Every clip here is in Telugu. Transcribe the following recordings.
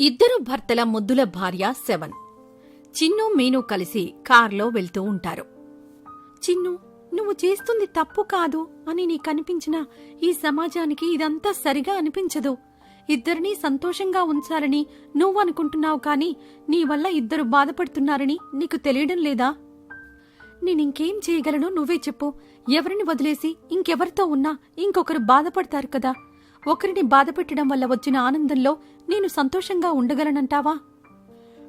ఇద్దరు భర్తల ముద్దుల భార్య సెవెన్ చిన్ను మీను కలిసి కార్లో వెళ్తూ ఉంటారు. చిన్ను నువ్వు చేస్తుంది తప్పు కాదు అని నీకనిపించినా ఈ సమాజానికి ఇదంతా సరిగా అనిపించదు. ఇద్దరినీ సంతోషంగా ఉంచాలని నువ్వు అనుకుంటున్నావు కాని నీ వల్ల ఇద్దరు బాధపడుతున్నారని నీకు తెలియడం లేదా? నేనింకేం చేయగలను నువ్వే చెప్పు. ఎవరిని వదిలేసి ఇంకెవరితో ఉన్నా ఇంకొకరు బాధపడతారు కదా. ఒకరిని బాధపెట్టడం వల్ల వచ్చిన ఆనందంలో నేను సంతోషంగా ఉండగలనంటావా?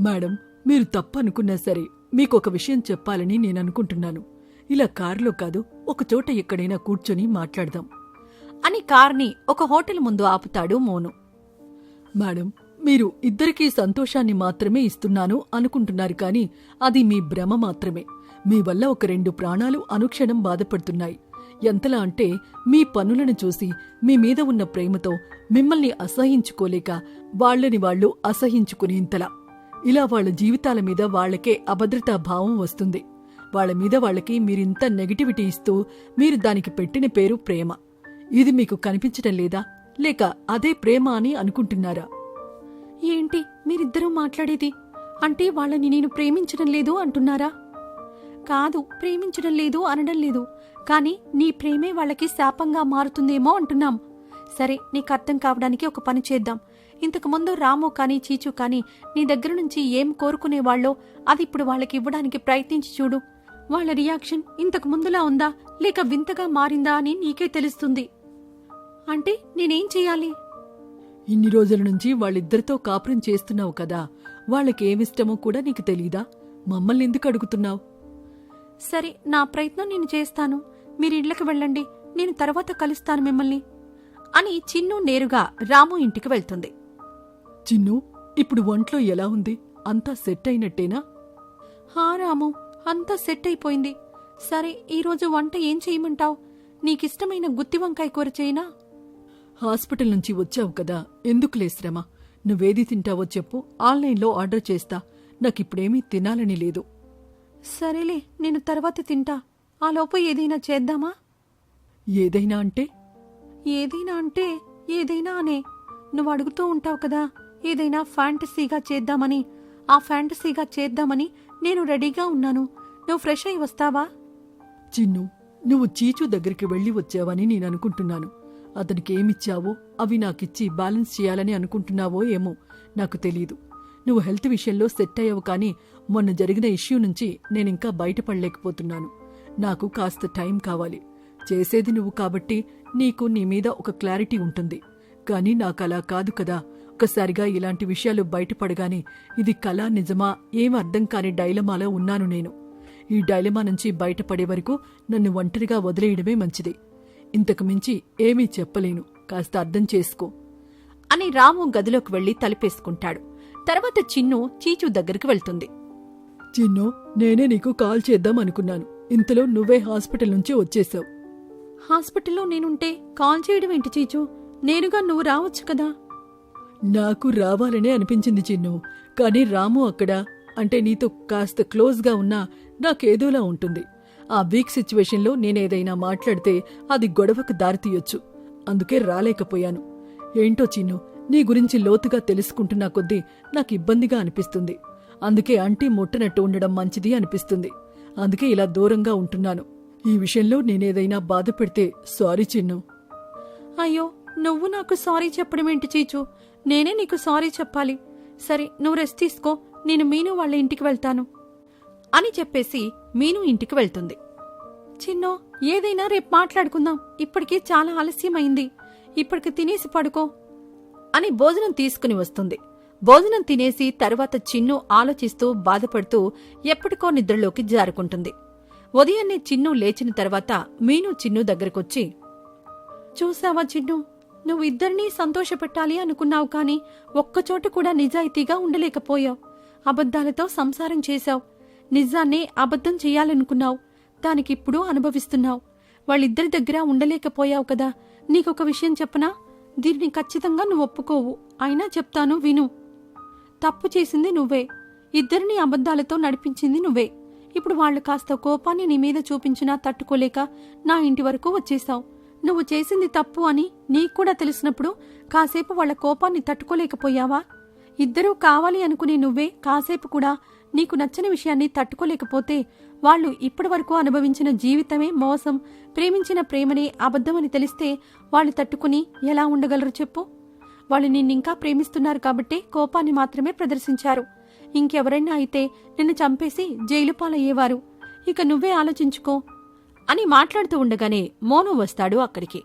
మేడం మీరు తప్పు అనుకున్నా సరే మీకు ఒక విషయం చెప్పాలని నేను అనుకుంటున్నాను. ఇలా కారులో కాదు ఒక చోట ఎక్కడైనా కూర్చొని మాట్లాడదాం. అని కార్ని ఒక హోటల్ ముందు ఆపుతాడు మోను. మేడం మీరు ఇద్దరికీ సంతోషాన్ని మాత్రమే ఇస్తున్నాను అనుకుంటున్నారు కానీ అది మీ భ్రమ మాత్రమే. మీ వల్ల ఒక రెండు ప్రాణాలు అనుక్షణం బాధపడుతున్నాయి. ఎంతలా అంటే మీ పనులను చూసి మీ మీద ఉన్న ప్రేమతో మిమ్మల్ని అసహించుకోలేక వాళ్ళని వాళ్ళు అసహించుకునేంతలా. ఇలా వాళ్ళ జీవితాల మీద వాళ్ళకే అభద్రతా భావం వస్తుంది. వాళ్ళ మీద వాళ్ళకి మీరింత నెగటివిటీ ఇస్తూ మీరు దానికి పెట్టిన పేరు ప్రేమ. ఇది మీకు కనిపించటం లేదా? లేక అదే ప్రేమ అని అనుకుంటున్నారా? ఏంటి మీరిద్దరూ మాట్లాడేది? అంటే వాళ్ళని నేను ప్రేమించడం లేదు అంటున్నారా? కాదు ప్రేమించడం లేదు అనడం లేదు. కానీ నీ ప్రేమే వాళ్ళకి శాపంగా మారుతుందేమో అంటున్నాం. సరే నీకు అర్థం కావడానికి ఒక పని చేద్దాం. ఇంతకు ముందు రాము కానీ చీచు కానీ నీ దగ్గర నుంచి ఏం కోరుకునేవాళ్ళో అది ఇప్పుడు వాళ్ళకి ఇవ్వడానికి ప్రయత్నించి చూడు. వాళ్ళ రియాక్షన్ ఇంతకు ముందులా ఉందా? లేక వింతగా మారిందా అని నీకే తెలుస్తుంది. అంటే నేనేం చెయ్యాలి ఇన్ని రోజుల నుంచి వాళ్ళిద్దరితో కాపురం చేస్తున్నావు కదా. వాళ్ళకేమిష్టమో కూడా నీకు తెలీదా? మమ్మల్ని ఎందుకు అడుగుతున్నావు? సరే నా ప్రయత్నం నేను చేస్తాను. మీరు ఇళ్ళకి వెళ్ళండి. నేను తర్వాత కలుస్తాను మిమ్మల్ని. అని చిన్ను నేరుగా రాము ఇంటికి వెళ్తుంది. చిన్ను ఇప్పుడు ఒంట్లో ఎలా ఉంది? అంతా సెట్ అయినట్టేనా? హా రాము అంతా సెట్ అయిపోయింది. సరే ఈరోజు వంట ఏం చేయమంటావు? నీకిష్టమైన గుత్తి వంకాయ కూర చేయనా? హాస్పిటల్ నుంచి వచ్చావు కదా ఎందుకులే శ్రమ? నువ్వేది తింటావో చెప్పు ఆన్లైన్లో ఆర్డర్ చేస్తా. నాకిప్పుడేమీ తినాలని లేదు. సరేలే నేను తర్వాత తింటా. ఆ లోపు ఏదైనా చేద్దామా? ఏదైనా అంటే? ఏదైనా అంటే ఏదైనా అనే. నువ్వు అడుగుతూ ఉంటావు కదా ఏదైనా ఫ్యాంటసీగా చేద్దామని. ఆ ఫ్యాంటసీగా చేద్దామని నేను రెడీగా ఉన్నాను. నువ్వు ఫ్రెష్ అయి వస్తావా? చిన్ను నువ్వు చీచు దగ్గరికి వెళ్ళి వచ్చావని నేను అనుకుంటున్నాను. అతనికి ఏమిచ్చావో అవి నాకిచ్చి బ్యాలెన్స్ చేయాలని అనుకుంటున్నావో ఏమో నాకు తెలీదు. నువ్వు హెల్త్ విషయంలో సెట్ అయ్యావు కానీ మొన్న జరిగిన ఇష్యూ నుంచి నేనింకా బయటపడలేకపోతున్నాను. నాకు కాస్త టైం కావాలి. చేసేది నువ్వు కాబట్టి నీకు నీ మీద ఒక క్లారిటీ ఉంటుంది. కానీ నాకు అలా కాదు కదా. ఒకసారిగా ఇలాంటి విషయాలు బయటపడగానే ఇది కళ నిజమా ఏం అర్థం కాని డైలమాలో ఉన్నాను నేను. ఈ డైలమా నుంచి బయటపడే వరకు నన్ను ఒంటరిగా వదిలేయడమే మంచిది. ఇంతకు మించి ఏమీ చెప్పలేను. కాస్త అర్థం చేసుకో. అని రాము గదిలోకి వెళ్ళి తలిపేసుకుంటాడు. తర్వాత చిన్ను చీచు దగ్గరికి వెళ్తుంది. చిన్ను నేనే నీకు కాల్ చేద్దాం అనుకున్నాను. ఇంతలో నువ్వే హాస్పిటల్ నుంచి వచ్చేసావు. హాస్పిటల్లో నేనుంటే కాల్ చేయడం ఏంటి చీచు? నేరుగా నువ్వు రావచ్చు కదా? నాకు రావాలనే అనిపించింది చిన్ను. కానీ రాము అక్కడ అంటే నీతో కాస్త క్లోజ్గా ఉన్నా నాకేదోలా ఉంటుంది. ఆ వీక్ సిచ్యువేషన్లో నేనేదైనా మాట్లాడితే అది గొడవకు దారితీయొచ్చు. అందుకే రాలేకపోయాను. ఏంటో చిన్ను నీ గురించి లోతుగా తెలుసుకుంటున్నా కొద్దీ నాకు ఇబ్బందిగా అనిపిస్తుంది. అందుకే అంటీ ముట్టనట్టు ఉండడం మంచిది అనిపిస్తుంది. అందుకే ఇలా దూరంగా ఉంటున్నాను. ఈ విషయంలో నేనేదైనా బాధ పెడితే సారీ చిన్ను. అయ్యో నువ్వు నాకు సారీ చెప్పడం ఏంటి చీచు? నేనే నీకు సారీ చెప్పాలి. సరే నువ్వు రెస్ట్ తీసుకో. నేను మీను వాళ్ళ ఇంటికి వెళ్తాను. అని చెప్పేసి మీను ఇంటికి వెళ్తుంది. చిన్నో ఏదైనా రేపు మాట్లాడుకుందాం. ఇప్పటికే చాలా ఆలస్యమైంది. ఇప్పటికి తినేసి పడుకో. అని భోజనం తీసుకుని వస్తుంది. భోజనం తినేసి తర్వాత చిన్ను ఆలోచిస్తూ బాధపడుతూ ఎప్పటికో నిద్రలోకి జారుకుంటుంది. ఉదయాన్నే చిన్ను లేచిన తర్వాత మీను చిన్ను దగ్గరకొచ్చి చూసావా చిన్ను? నువ్వు ఇద్దరినీ సంతోషపెట్టాలి అనుకున్నావు కాని ఒక్కచోట కూడా నిజాయితీగా ఉండలేకపోయావు. అబద్ధాలతో సంసారం చేశావు. నిజాన్నే అబద్ధం చేయాలనుకున్నావు. దానికిప్పుడు అనుభవిస్తున్నావు. వాళ్ళిద్దరి దగ్గర ఉండలేకపోయావు కదా. నీకొక విషయం చెప్పనా? దీన్ని ఖచ్చితంగా నువ్వు ఒప్పుకోవు. అయినా చెప్తాను విను. తప్పు చేసింది నువ్వే. ఇద్దరిని అబద్ధాలతో నడిపించింది నువ్వే. ఇప్పుడు వాళ్ళు కాస్త కోపాన్ని నీ మీద చూపించినా తట్టుకోలేక నా ఇంటి వరకు వచ్చేశావు. నువ్వు చేసింది తప్పు అని నీకు కూడా తెలిసినప్పుడు కాసేపు వాళ్ళ కోపాన్ని తట్టుకోలేకపోయావా? ఇద్దరూ కావాలి అనుకునే నువ్వే కాసేపు కూడా నీకు నచ్చని విషయాన్ని తట్టుకోలేకపోతే వాళ్ళు ఇప్పటివరకు అనుభవించిన జీవితమే మోసం ప్రేమించిన ప్రేమనే అబద్ధమని తెలిస్తే వాళ్ళు తట్టుకుని ఎలా ఉండగలరు చెప్పు? వాళ్ళు నిన్నింకా ప్రేమిస్తున్నారు కాబట్టే కోపాన్ని మాత్రమే ప్రదర్శించారు. ఇంకెవరైనా అయితే నిన్ను చంపేసి జైలు పాలయ్యేవారు. ఇక నువ్వే ఆలోచించుకో అని మాట్లాడుతూ ఉండగానే మోను వస్తాడు అక్కడికి.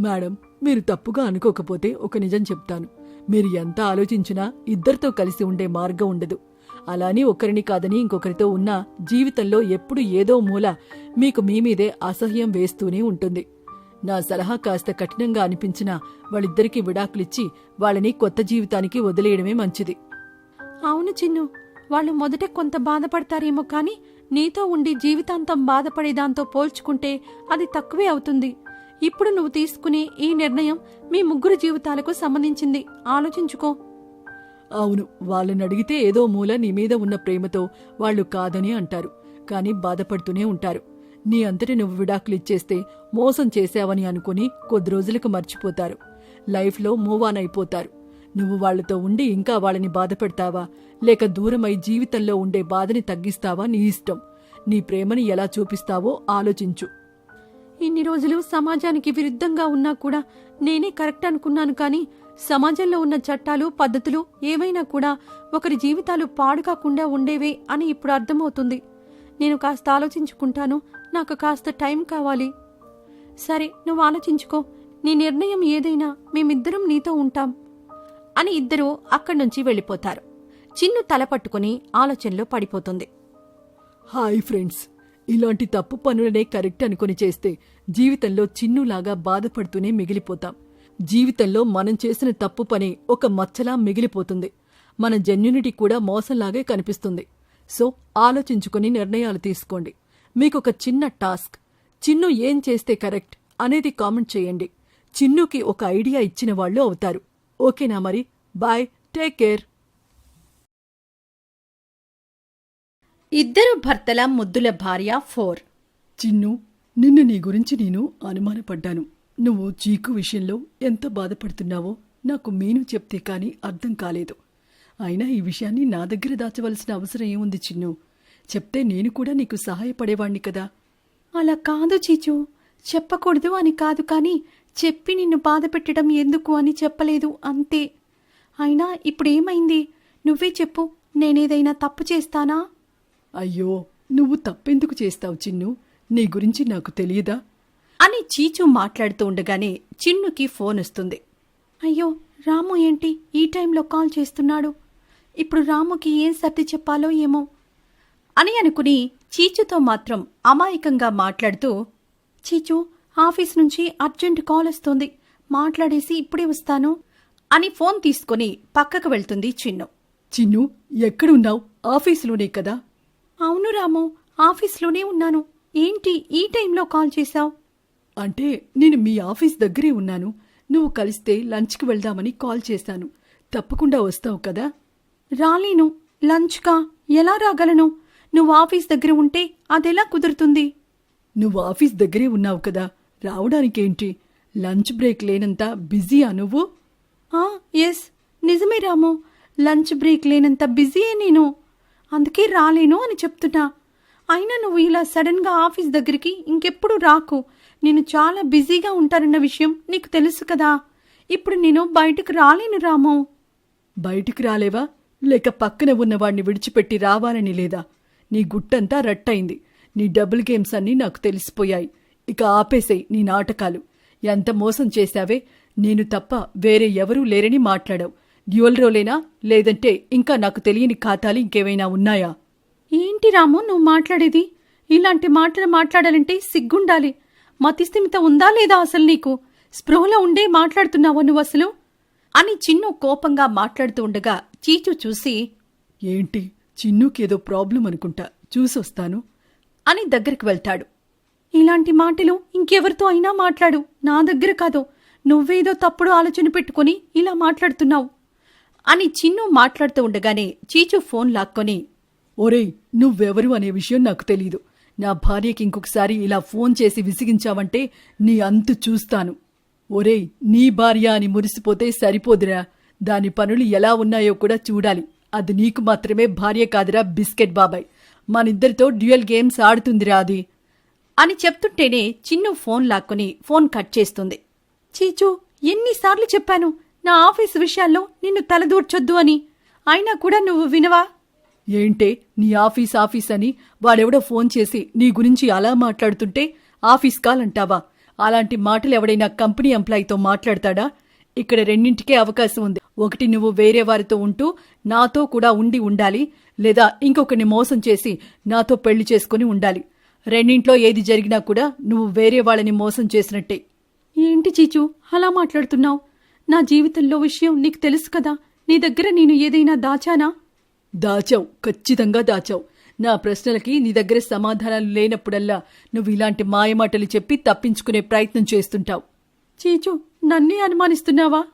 మేడం మీరు తప్పుగా అనుకోకపోతే ఒక నిజం చెప్తాను. మీరు ఎంత ఆలోచించినా ఇద్దరితో కలిసి ఉండే మార్గం ఉండదు. అలాని ఒకరిని కాదని ఇంకొకరితో ఉన్నా జీవితంలో ఎప్పుడు ఏదో మూల మీకు మీ మీదే అసహ్యం వేస్తూనే ఉంటుంది. నా సలహా కాస్త కఠినంగా అనిపించినా వాళ్ళిద్దరికీ విడాకులిచ్చి వాళ్ళని కొత్త జీవితానికి వదిలేయడమే మంచిది. అవును చిన్ను వాళ్ళు మొదట కొంత బాధపడతారేమో కానీ నీతో ఉండి జీవితాంతం బాధపడేదాంతో పోల్చుకుంటే అది తక్కువే అవుతుంది. ఇప్పుడు నువ్వు తీసుకునే ఈ నిర్ణయం మీ ముగ్గురు జీవితాలకు సంబంధించింది. ఆలోచించుకో. అవును వాళ్ళని అడిగితే ఏదో మూల నీ మీద ఉన్న ప్రేమతో వాళ్ళు కాదని అంటారు కానీ బాధపడుతూనే ఉంటారు. నీ అంతటి నువ్వు విడాకులిచ్చేస్తే మోసం చేశావని అనుకుని కొద్ది రోజులకు మర్చిపోతారు. లైఫ్లో మూవ్ ఆన్ అయిపోతారు. నువ్వు వాళ్ళతో ఉండి ఇంకా వాళ్ళని బాధ పెడతావా లేక దూరమై జీవితంలో ఉండే బాధని తగ్గిస్తావా నీ ఇష్టం? నీ ప్రేమని ఎలా చూపిస్తావో ఆలోచించు. ఇన్ని రోజులు సమాజానికి విరుద్ధంగా ఉన్నా కూడా నేనే కరెక్ట్ అనుకున్నాను కానీ సమాజంలో ఉన్న చట్టాలు పద్ధతులు ఏవైనా కూడా ఒకరి జీవితాలు పాడు కాకుండా ఉండేవే అని ఇప్పుడు అర్థమవుతుంది. నేను కాస్త ఆలోచించుకుంటాను. నాకు కాస్త టైం కావాలి. సరే నువ్వు ఆలోచించుకో. నీ నిర్ణయం ఏదైనా మేమిద్దరం నీతో ఉంటాం అని ఇద్దరూ అక్కడి నుంచి వెళ్ళిపోతారు. చిన్ను తల పట్టుకుని ఆలోచనలో పడిపోతుంది. హాయ్ ఫ్రెండ్స్ ఇలాంటి తప్పు పనులనే కరెక్ట్ అనుకుని చేస్తే జీవితంలో చిన్నులాగా బాధపడుతూనే మిగిలిపోతాం. జీవితంలో మనం చేసిన తప్పు పని ఒక మచ్చలా మిగిలిపోతుంది. మన జెన్యునిటీ కూడా మోసంలాగే కనిపిస్తుంది. సో ఆలోచించుకుని నిర్ణయాలు తీసుకోండి. మీకొక చిన్న టాస్క్. చిన్ను ఏం చేస్తే కరెక్ట్ అనేది కామెంట్ చేయండి. చిన్నుకి ఒక ఐడియా ఇచ్చిన వాళ్ళు అవుతారు. ఓకేనా మరి? బాయ్. Take care. ఇద్దరు భర్తల ముద్దుల భార్య ఫోర్. చిన్ను నిన్ను నీ గురించి నేను అనుమానపడ్డాను. నువ్వు చీకు విషయంలో ఎంత బాధపడుతున్నావో నాకు మీను చెప్తే కాని అర్థం కాలేదు. అయినా ఈ విషయాన్ని నా దగ్గర దాచవలసిన అవసరం ఏముంది చిన్ను? చెప్తే నేను కూడా నీకు సహాయపడేవాణ్ణి కదా? అలా కాదు చీచు. చెప్పకూడదు అని కాదు కానీ చెప్పి నిన్ను బాధ పెట్టడం ఎందుకు అని చెప్పలేదు అంతే. అయినా ఇప్పుడు ఏమైంది నువ్వే చెప్పు. నేనేదైనా తప్పు చేస్తానా? అయ్యో నువ్వు తప్పెందుకు చేస్తావు చిన్ను? నీ గురించి నాకు తెలియదా? అని చీచు మాట్లాడుతూ ఉండగానే చిన్నుకి ఫోన్ వస్తుంది. అయ్యో రాము ఏంటి? ఈ టైంలో కాల్ చేస్తున్నాడు. ఇప్పుడు రాముకి ఏం సర్ది చెప్పాలో ఏమో? అని అనుకుని చీచుతో మాత్రం అమాయకంగా మాట్లాడుతూ చీచు ఆఫీస్ నుంచి అర్జెంట్ కాల్ వస్తుంది. మాట్లాడేసి ఇప్పుడే వస్తాను అని ఫోన్ తీసుకుని పక్కకు వెళ్తుంది చిన్ను. చిన్ను ఎక్కడున్నావు? ఆఫీసులోనే కదా? అవును రాము ఆఫీస్లోనే ఉన్నాను. ఏంటి ఈ టైంలో కాల్ చేశావు? అంటే నేను మీ ఆఫీస్ దగ్గరే ఉన్నాను. నువ్వు కలిస్తే లంచ్కి వెళ్దామని కాల్ చేశాను. తప్పకుండా వస్తావు కదా? రాలేను లంచ్కా ఎలా రాగలను? నువ్వు ఆఫీస్ దగ్గర ఉంటే అదెలా కుదురుతుంది? నువ్వు ఆఫీస్ దగ్గరే ఉన్నావు కదా? రావడానికేంటి? లంచ్ బ్రేక్ లేనంత బిజీయా నువ్వు? ఆ ఎస్. నిజమే రాము. లంచ్ బ్రేక్ లేనంత బిజీయే నేను. అందుకే రాలేను అని చెప్తున్నా. అయినా నువ్వు ఇలా సడన్గా ఆఫీస్ దగ్గరికి ఇంకెప్పుడు రాకు. నేను చాలా బిజీగా ఉంటానన్న విషయం నీకు తెలుసు కదా. ఇప్పుడు నేను బయటకు రాలేను రాము. బయటికి రాలేవా? లేక పక్కన ఉన్నవాణ్ణి విడిచిపెట్టి రావాలని లేదా? నీ గుట్టంతా రట్టయింది. నీ డబుల్ గేమ్స్ అన్నీ నాకు తెలిసిపోయాయి. ఇక ఆపేసేయ్ నీ నాటకాలు. ఎంత మోసం చేశావే? నేను తప్ప వేరే ఎవరూ లేరని మాట్లాడావు. డ్యూయల్ రోలేనా? లేదంటే ఇంకా నాకు తెలియని ఖాతాలు ఇంకేమైనా ఉన్నాయా? ఏంటి రాము నువ్వు మాట్లాడేది? ఇలాంటి మాటలు మాట్లాడాలంటే సిగ్గుండాలి. మతిస్థిమిత ఉందా లేదా అసలు నీకు? స్పృహలో ఉండే మాట్లాడుతున్నావా నువ్వు అసలు? అని చిన్ను కోపంగా మాట్లాడుతూ ఉండగా చీచు చూసి ఏంటి చిన్నుకేదో ప్రాబ్లం అనుకుంటా చూసొస్తాను అని దగ్గరికి వెళ్తాడు. ఇలాంటి మాటలు ఇంకెవరితో అయినా మాట్లాడు నా దగ్గర కాదు. నువ్వేదో తప్పుడు ఆలోచన పెట్టుకుని ఇలా మాట్లాడుతున్నావు. అని చిన్ను మాట్లాడుతూ ఉండగానే చీచు ఫోన్ లాక్కొని ఒరేయ్ నువ్వెవరు అనే విషయం నాకు తెలీదు. నా భార్యకి ఇంకొకసారి ఇలా ఫోన్ చేసి విసిగించావంటే నీ అంతు చూస్తాను. ఒరేయ్ నీ భార్య అని మురిసిపోతే సరిపోదురా. దాని పనులు ఎలా ఉన్నాయో కూడా చూడాలి. అది నీకు మాత్రమే భార్య కాదురా బిస్కెట్ బాబాయ్. మనిద్దరితో డ్యూయల్ గేమ్స్ ఆడుతుందిరా అది. అని చెప్తుంటేనే చిన్ను ఫోన్ లాక్కుని ఫోన్ కట్ చేస్తుంది. చీచు ఎన్నిసార్లు చెప్పాను? నా ఆఫీస్ విషయాల్లో నిన్ను తలదూర్చొద్దు అని. అయినా కూడా నువ్వు వినవా? ఏంటే నీ ఆఫీస్ ఆఫీస్ అని వాడెవడో ఫోన్ చేసి నీ గురించి అలా మాట్లాడుతుంటే ఆఫీస్ కాల్ అంటావా? అలాంటి మాటలు ఎవడైనా కంపెనీ ఎంప్లాయీతో మాట్లాడతాడా? ఇక్కడ రెండింటికే అవకాశం ఉంది. ఒకటి నువ్వు వేరే వారితో ఉంటూ నాతో కూడా ఉండి ఉండాలి లేదా ఇంకొకరిని మోసం చేసి నాతో పెళ్ళి చేసుకుని ఉండాలి. రెండింట్లో ఏది జరిగినా కూడా నువ్వు వేరే వాళ్ళని మోసం చేసినట్టే. ఏంటి చీచు? అలా మాట్లాడుతున్నావు? నా జీవితంలో విషయం నీకు తెలుసు కదా? నీ దగ్గర నేను ఏదైనా దాచానా? దాచావు. ఖచ్చితంగా దాచావు. నా ప్రశ్నలకి నీ దగ్గర సమాధానాలు లేనప్పుడల్లా నువ్వు ఇలాంటి మాయమాటలు చెప్పి తప్పించుకునే ప్రయత్నం చేస్తుంటావు. చీచు నన్నే అనుమానిస్తున్నావా?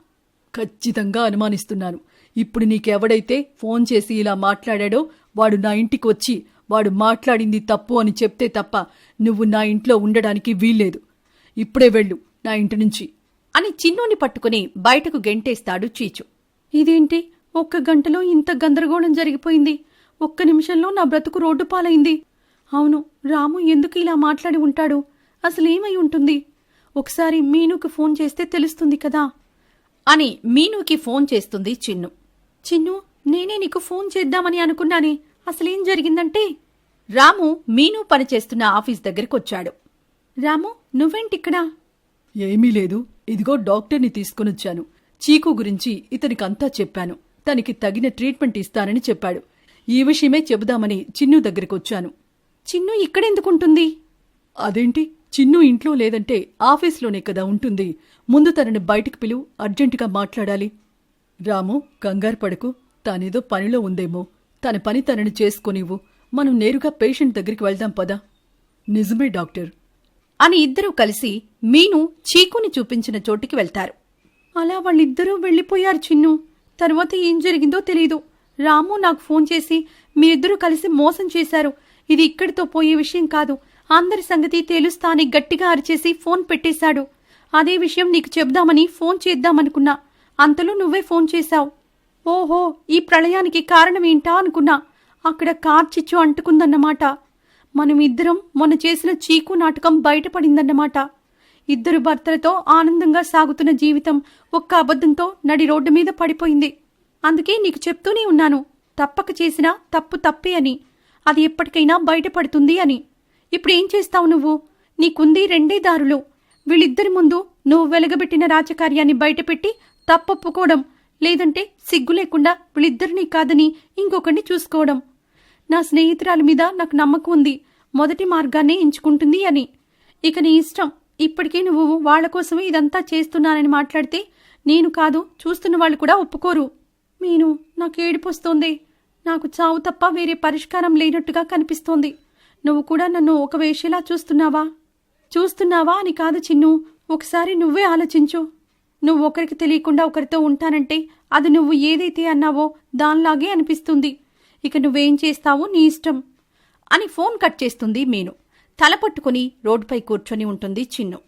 ఖచ్చితంగా అనుమానిస్తున్నాను. ఇప్పుడు నీకెవడైతే ఫోన్ చేసి ఇలా మాట్లాడాడో వాడు నా ఇంటికి వచ్చి వాడు మాట్లాడింది తప్పు అని చెప్తే తప్ప నువ్వు నా ఇంట్లో ఉండడానికి వీల్లేదు. ఇప్పుడే వెళ్ళు నా ఇంటి నుంచి. అని చిన్నుని పట్టుకుని బయటకు గెంటేస్తాడు చీచు. ఇదేంటి? ఒక్క గంటలో ఇంత గందరగోళం జరిగిపోయింది. ఒక్క నిమిషంలో నా బ్రతుకు రోడ్డు పాలైంది. అవును రాము ఎందుకు ఇలా మాట్లాడి ఉంటాడు? అసలు ఏమై ఉంటుంది? ఒకసారి మీనుకి ఫోన్ చేస్తే తెలుస్తుంది కదా. అని మీనుకి ఫోన్ చేస్తుంది చిన్ను. చిన్ను నేనే నీకు ఫోన్ చేద్దామని అనుకున్నానే. అసలేం జరిగిందంటే? రాము మీను పనిచేస్తున్న ఆఫీస్ దగ్గరకొచ్చాడు. రాము నువ్వేంటిక్కడా? ఏమీ లేదు. ఇదిగో డాక్టర్ని తీసుకునొచ్చాను. చీకు గురించి ఇతనికంతా చెప్పాను. తనకి తగిన ట్రీట్మెంట్ ఇస్తానని చెప్పాడు. ఈ విషయమే చెబుదామని చిన్ను దగ్గరకొచ్చాను. చిన్ను ఇక్కడెందుకుంటుంది? అదేంటి? చిన్ను ఇంట్లో లేదంటే ఆఫీస్లోనే కదా ఉంటుంది. ముందు తనని బయటికి పిలువు అర్జెంటుగా మాట్లాడాలి. రాము కంగారు పడకు. తానేదో పనిలో ఉందేమో. తన పని తనని చేసుకోనివ్వు. మనం నేరుగా పేషెంట్ దగ్గరికి వెళ్దాం పదా. నిజమే డాక్టర్. అని ఇద్దరూ కలిసి మీను చీకుని చూపించిన చోటికి వెళ్తారు. అలా వాళ్ళిద్దరూ వెళ్ళిపోయారు చిన్ను. తర్వాత ఏం జరిగిందో తెలీదు. రాము నాకు ఫోన్ చేసి మీరిద్దరూ కలిసి మోసం చేశారు. ఇది ఇక్కడితో పోయే విషయం కాదు. అందరి సంగతి తేలుస్తా అని గట్టిగా అరిచేసి ఫోన్ పెట్టేశాడు. అదే విషయం నీకు చెప్దామని ఫోన్ చేద్దామనుకున్నా. అంతలో నువ్వే ఫోన్ చేశావు. ఓహో ఈ ప్రళయానికి కారణమేంటా అనుకున్నా. అక్కడ కార్చిచ్చు అంటుకుందన్నమాట. మనం ఇద్దరం మొన్న చేసిన చీకు నాటకం బయటపడిందన్నమాట. ఇద్దరు భర్తలతో ఆనందంగా సాగుతున్న జీవితం ఒక్క అబద్ధంతో నడి రోడ్డు మీద పడిపోయింది. అందుకే నీకు చెప్తూనే ఉన్నాను తప్పక చేసినా తప్పు తప్పే అని. అది ఎప్పటికైనా బయటపడుతుంది అని. ఇప్పుడేం చేస్తావు నువ్వు? నీకుంది రెండే దారులు. వీళ్ళిద్దరి ముందు నువ్వు వెలగబెట్టిన రాజకార్యాన్ని బయటపెట్టి తప్పొప్పుకోవడం లేదంటే సిగ్గు లేకుండా వీళ్ళిద్దరినీ కాదని ఇంకొకరిని చూసుకోవడం. నా స్నేహితురాలి మీద నాకు నమ్మకం ఉంది మొదటి మార్గాన్నే ఎంచుకుంటుంది అని. ఇక నీ ఇష్టం. ఇప్పటికీ నువ్వు వాళ్ళ కోసమే ఇదంతా చేస్తున్నానని మాట్లాడితే నేను కాదు చూస్తున్న వాళ్ళు కూడా ఒప్పుకోరు. మీను నాకు ఏడిపోస్తోంది. నాకు చావు తప్ప వేరే పరిష్కారం లేనట్టుగా కనిపిస్తోంది. నువ్వు కూడా నన్ను ఒక వేషేలా చూస్తున్నావా? చూస్తున్నావా అని కాదు చిన్ను ఒకసారి నువ్వే ఆలోచించు. నువ్వు ఒకరికి తెలియకుండా ఒకరితో ఉంటానంటే అది నువ్వు ఏదైతే అన్నావో దానిలాగే అనిపిస్తుంది. ఇక నువ్వేం చేస్తావో నీ ఇష్టం అని ఫోన్ కట్ చేస్తుంది మీను. తలపట్టుకుని రోడ్డుపై కూర్చొని ఉంటుంది చిన్ను.